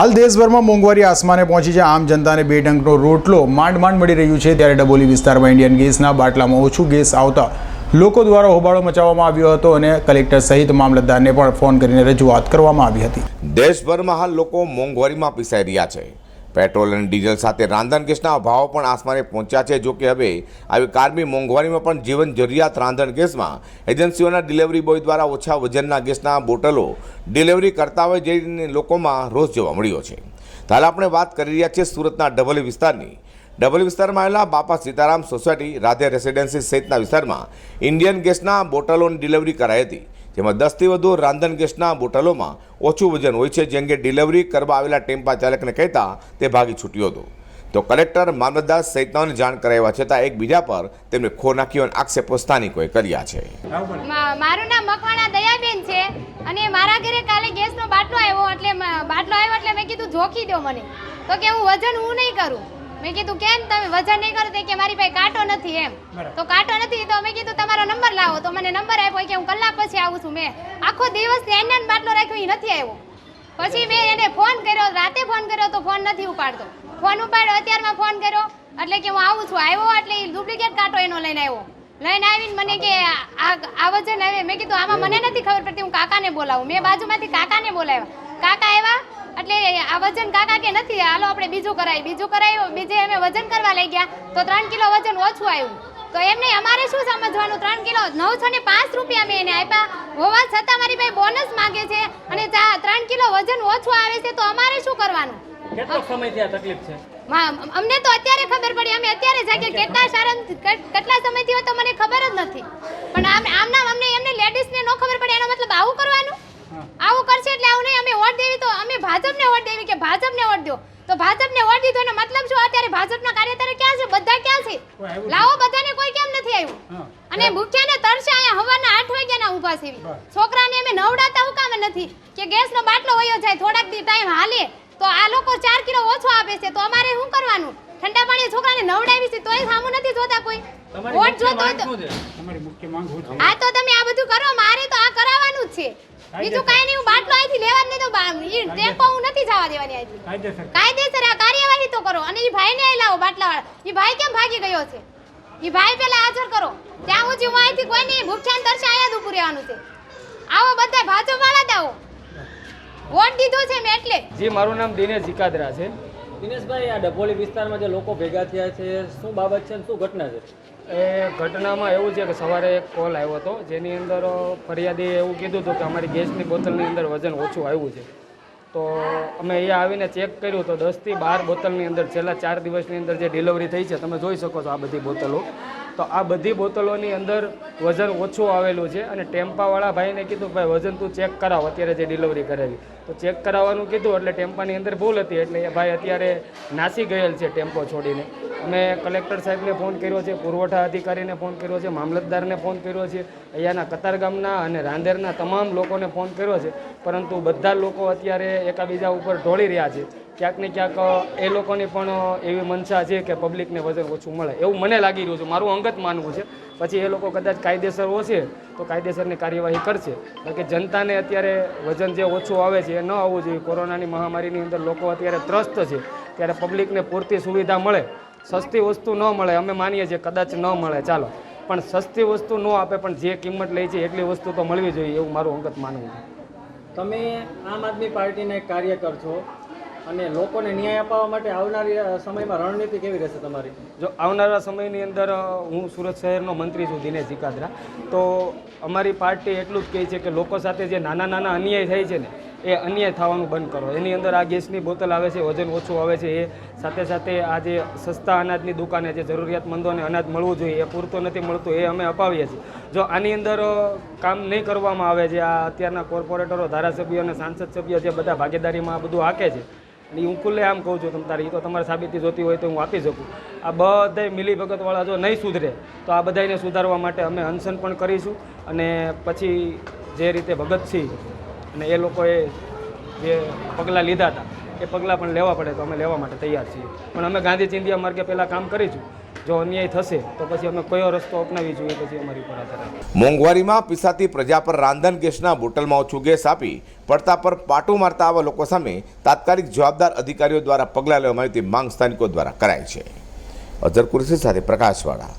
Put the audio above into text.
હાલ દેશભરમાં મોંઘવારી આસમાને પહોંચી છે. આમ જનતાને બે ડંકનો રોટલો માંડ માંડ મળી રહ્યું છે. ત્યારે ડબોલી વિસ્તારમાં ઇન્ડિયન ગેસના બાટલામાં ઓછું ગેસ આવતા લોકો દ્વારા હોબાળો મચાવવામાં આવ્યો હતો અને કલેક્ટર સહિત મામલતદારને પણ ફોન કરીને રજૂઆત કરવામાં આવી હતી. દેશભરમાં હાલ લોકો મોંઘવારીમાં પીસાઈ રહ્યા છે. પેટ્રોલ અને ડીઝલ સાથે રાંધણ ગેસના ભાવ પણ આસમાને પહોંચ્યા છે. જો કે હવે આવી કારમી મોંઘવારીમાં પણ જીવન જરૂરિયાત રાંધણ ગેસમાં એજન્સીઓના ડિલિવરી બોય દ્વારા ઓછા વજનના ગેસના બોટલો ડિલિવરી કરતા હોય જેને લોકોમાં રોષ જોવા મળ્યો છે. તો હાલ આપણે વાત કરી રહ્યા છીએ સુરતના ડબલ વિસ્તારની. ડબલ વિસ્તારમાં આવેલા બાપા સીતારામ સોસાયટી, રાધે રેસિડેન્સી સહિતના વિસ્તારમાં ઇન્ડિયન ગેસના બોટલોની ડિલિવરી કરાઈ હતી. જેમાં દસથી વધુ રાંધણ ગેસના બોટલોમાં ઓછું વજન હોય છે, જે અંગે ડિલિવરી કરવા આવેલા ટેમ્પા ચાલકને કહેતા તે ભાગી છૂટ્યો હતો. તો કલેક્ટર મામલતદાર સહિતનાઓને જાણ કરાવ્યા છતાં એકબીજા પર તેમને ખો નાખ્યો અને આક્ષેપો સ્થાનિકોએ કર્યા છે. મારું નામ મકવાણા દયાબેન છે અને મારા ઘરે કાલે ગેસનો બાટલો આવ્યો, એટલે બાટલો આવ્યો એટલે મેં કીધું, જોખી દો મને. તો કે, હું વજન હું નહીં કરું. મેં કીધું કેમ તમે વજન નહીં કરો? કે મારી પાસે કાંટો નથી એમ. તો કાંટો નથી તો મેં કીધું તમારો નંબર લાવો. તો મને નંબર આપ્યો કે હું કલાક પછી આવું છું મેં. આખો દિવસ એના બાટલો રાખ્યો એ નથી આવ્યો. પછી મેં એને ફોન કર્યો રાતે ફોન કર્યો તો ફોન નથી ઉપાડતો. ફોન ઉપાડ્યો અત્યારમાં ફોન કર્યો એટલે કે હું આવું છું. આવ્યો એટલે ડુપ્લિકેટ કાંટો એનો લઈને આવ્યો. લઈને આવીને મને કે આ આ વજન આવે. મેં કીધું આમાં મને નથી ખબર પડતી હું કાકાને બોલાવું. મેં બાજુમાંથી કાકાને બોલાવ્યા. કાકા આવ્યા એટલે આ વજન કાકા કે નથી? હાલો આપણે બીજું કરાવી બીજું કરાયું બીજે અમે વજન કરવા લઈ ગયા તો ત્રણ કિલો વજન ઓછું આવ્યું. તો એમને અમારે શું સમજવાનું? ત્રણ કિલો નવસો ને પાંચ રૂપિયા મેં એને આપ્યા. હોવા છતાં મારી ભાઈ બોનસ માંગે છે અને ચા- ત્રણ કિલો વજન ઓછું આવે છે તો અમારે શું કરવાનું? કેટલો તકલીફ છે? અમને તો અત્યારે ખબર પડી. અમે અત્યારે જાગ્યા કેટલા? સારા કેટલા સમયથી તો મને ખબર જ નથી. પણ આમ આમના અમને એમને લેડીઝને ન ખબર પડે એનો મતલબ આવું કરવાનું આવું કરશે એટલે આવું નહીં અમે વોટ દેવી તો અમે ભાજપને વોટ દેવી કે ભાજપને વોટ દો તો ભાજપને વોટ દીધો એનો મતલબ શું અત્યારે ભાજપના કાર્યકર ક્યાં છે બધા ક્યાં છે કોઈ આવ્યું લાવો બધાને કોઈ કેમ નથી આવ્યું. અને ભૂખ્યાને તરસે અહીંયા હવાના આઠ વાગ્યાના ઊભા છે છોકરાને અમે નવડાતા હું કામ નથી? કે ગેસનો બાટલો વયો જાય થોડાક દી ટાઈમ હાલે તો આ લોકો ચાર કિલો ઓછો આપે છે તો અમારે શું કરવાનું? ઠંડા પાણી છોકરાને નવડાવી છે તોય સામું નથી જોતા કોઈ. તમારી મુખ્ય માંગ શું છે? તમારી મુખ્ય માંગ શું છે? આ તો તમે આ બધું કરો મારે તો આ કરાવવાનું જ છે. બીજું કાઈ નહીં હું બાટલો અહીંથી લેવા જ નહીં તો બા- ટેમ્પો હું નથી જવા દેવાની અહીંથી કાયદેસર આ કાર્યવાહી તો કરો. અને એ ભાઈને અહીં લાવો બાટલાવાળા. એ ભાઈ કેમ ભાગી ગયો છે? એ ભાઈ પહેલા હાજર કરો. ત્યાં હું હું અહીંથી કોઈ નહીં ભૂખ્યાન તરસે અહીંયા જ ઊભું રહેવાનું છે. આવો બધા ભાજપવાળા જ આવો. વોટ દીધો છે મેં એટલે. જી મારું નામ દિનેશ જીકાદરા છે. દિનેશભાઈ આ ડભોલી વિસ્તારમાં જે લોકો ભેગા થયા છે શું બાબત છે શું ઘટના છે? એ ઘટનામાં એવું છે કે સવારે એક કોલ આવ્યો હતો, જેની અંદર ફરિયાદીએ એવું કીધું હતું કે અમારી ગેસની બોટલની અંદર વજન ઓછું આવ્યું છે. તો અમે અહીંયા આવીને ચેક કર્યું તો દસથી બાર બોટલની અંદર, છેલ્લા ચાર દિવસની અંદર જે ડિલિવરી થઈ છે, તમે જોઈ શકો છો આ બધી બોટલો. તો આ બધી બોટલોની અંદર વજન ઓછું આવેલું છે અને ટેમ્પાવાળા ભાઈને કીધું ભાઈ, વજન તું ચેક કરાવ, અત્યારે જે ડિલિવરી કરેલી. તો ચેક કરાવવાનું કીધું એટલે ટેમ્પાની અંદર ભૂલ હતી, એટલે એ ભાઈ અત્યારે નાસી ગયેલ છે ટેમ્પો છોડીને. અમે કલેક્ટર સાહેબને ફોન કર્યો છે, પુરવઠા અધિકારીને ફોન કર્યો છે, મામલતદારને ફોન કર્યો છે, અહીંયાના કતારગામના અને રાંદેરના તમામ લોકોને ફોન કર્યો છે, પરંતુ બધા લોકો અત્યારે એકાબીજા ઉપર ઢોળી રહ્યા છે. ક્યાંક ને ક્યાંક, એ લોકોની પણ એવી મનસા છે કે પબ્લિકને વજન ઓછું મળે. એવું મને લાગી રહ્યું છે. મારું અંગત માનવું છે. પછી એ લોકો કદાચ કાયદેસર હશે તો કાયદેસરની કાર્યવાહી કરશે. બાકી જનતાને અત્યારે વજન જે ઓછું આવે છે, એ ન આવવું જોઈએ. કોરોનાની મહામારીની અંદર લોકો અત્યારે ત્રસ્ત છે. ત્યારે પબ્લિકને પૂરતી સુવિધા મળે. સસ્તી વસ્તુ ન મળે અમે માનીએ છીએ કદાચ ન મળે ચાલો. પણ સસ્તી વસ્તુ ન આપે પણ જે કિંમત લે છે એટલી વસ્તુ તો મળવી જોઈએ એવું મારું અંગત માનવું છે. તમે આમ આદમી પાર્ટીના એક કાર્યકર છો અને લોકોને ન્યાય અપાવવા માટે આવનારી સમયમાં રણનીતિ કેવી રહેશે તમારી? જો આવનારા સમયની અંદર હું સુરત શહેરનો મંત્રી છું દિનેશ જીકાદરા તો અમારી પાર્ટી એટલું જ કહે છે કે લોકો સાથે જે નાના નાના અન્યાય થાય છે ને એ અન્યાય થવાનું બંધ કરો. એની અંદર આ ગેસની બોતલ આવે છે, વજન ઓછું આવે છે, એ સાથે સાથે આ જે સસ્તા અનાજની દુકાને જે જરૂરિયાતમંદોને અનાજ મળવું જોઈએ, એ પૂરતું નથી મળતું, એ અમે અપાવીએ છીએ. જો આની અંદર કામ નહીં કરવામાં આવે જે આ અત્યારના કોર્પોરેટરો, ધારાસભ્યો અને સાંસદ સભ્યો જે બધા ભાગીદારીમાં આ બધું હાકે છે, અને હું ખુલ્લે આમ કહું છું તારે એ તો તમારે સાબિતી જોતી હોય તો હું આપી શકું. આ બધાય મિલી ભગતવાળા જો નહીં સુધરે, તો આ બધાને સુધારવા માટે અમે અનશન પણ કરીશું અને પછી જે રીતે ભગતસિંહ અને એ લોકોએ જે પગલાં લીધા હતા, એ પગલાં પણ લેવા પડે તો અમે લેવા માટે તૈયાર છીએ. પણ અમે ગાંધી ચિંધિયા માર્ગે પહેલાં કામ કરીશું. જો અન્યાય થશે, તો પછી અમે કયો રસ્તો અપનાવી જોઈએ પછી અમારી ઉપર આધાર મોંઘવારીમાં પીસાતી પ્રજા પર રાંધણ ગેસના બોટલમાં ઓછું ગેસ આપી પડતા પર પાટું મારતા આવા લોકો સામે તાત્કાલિક જવાબદાર અધિકારીઓ દ્વારા પગલાં લેવામાં આવી તે માંગ સ્થાનિકો દ્વારા કરાય છે. અઝર કુરશી સાથે પ્રકાશવાળા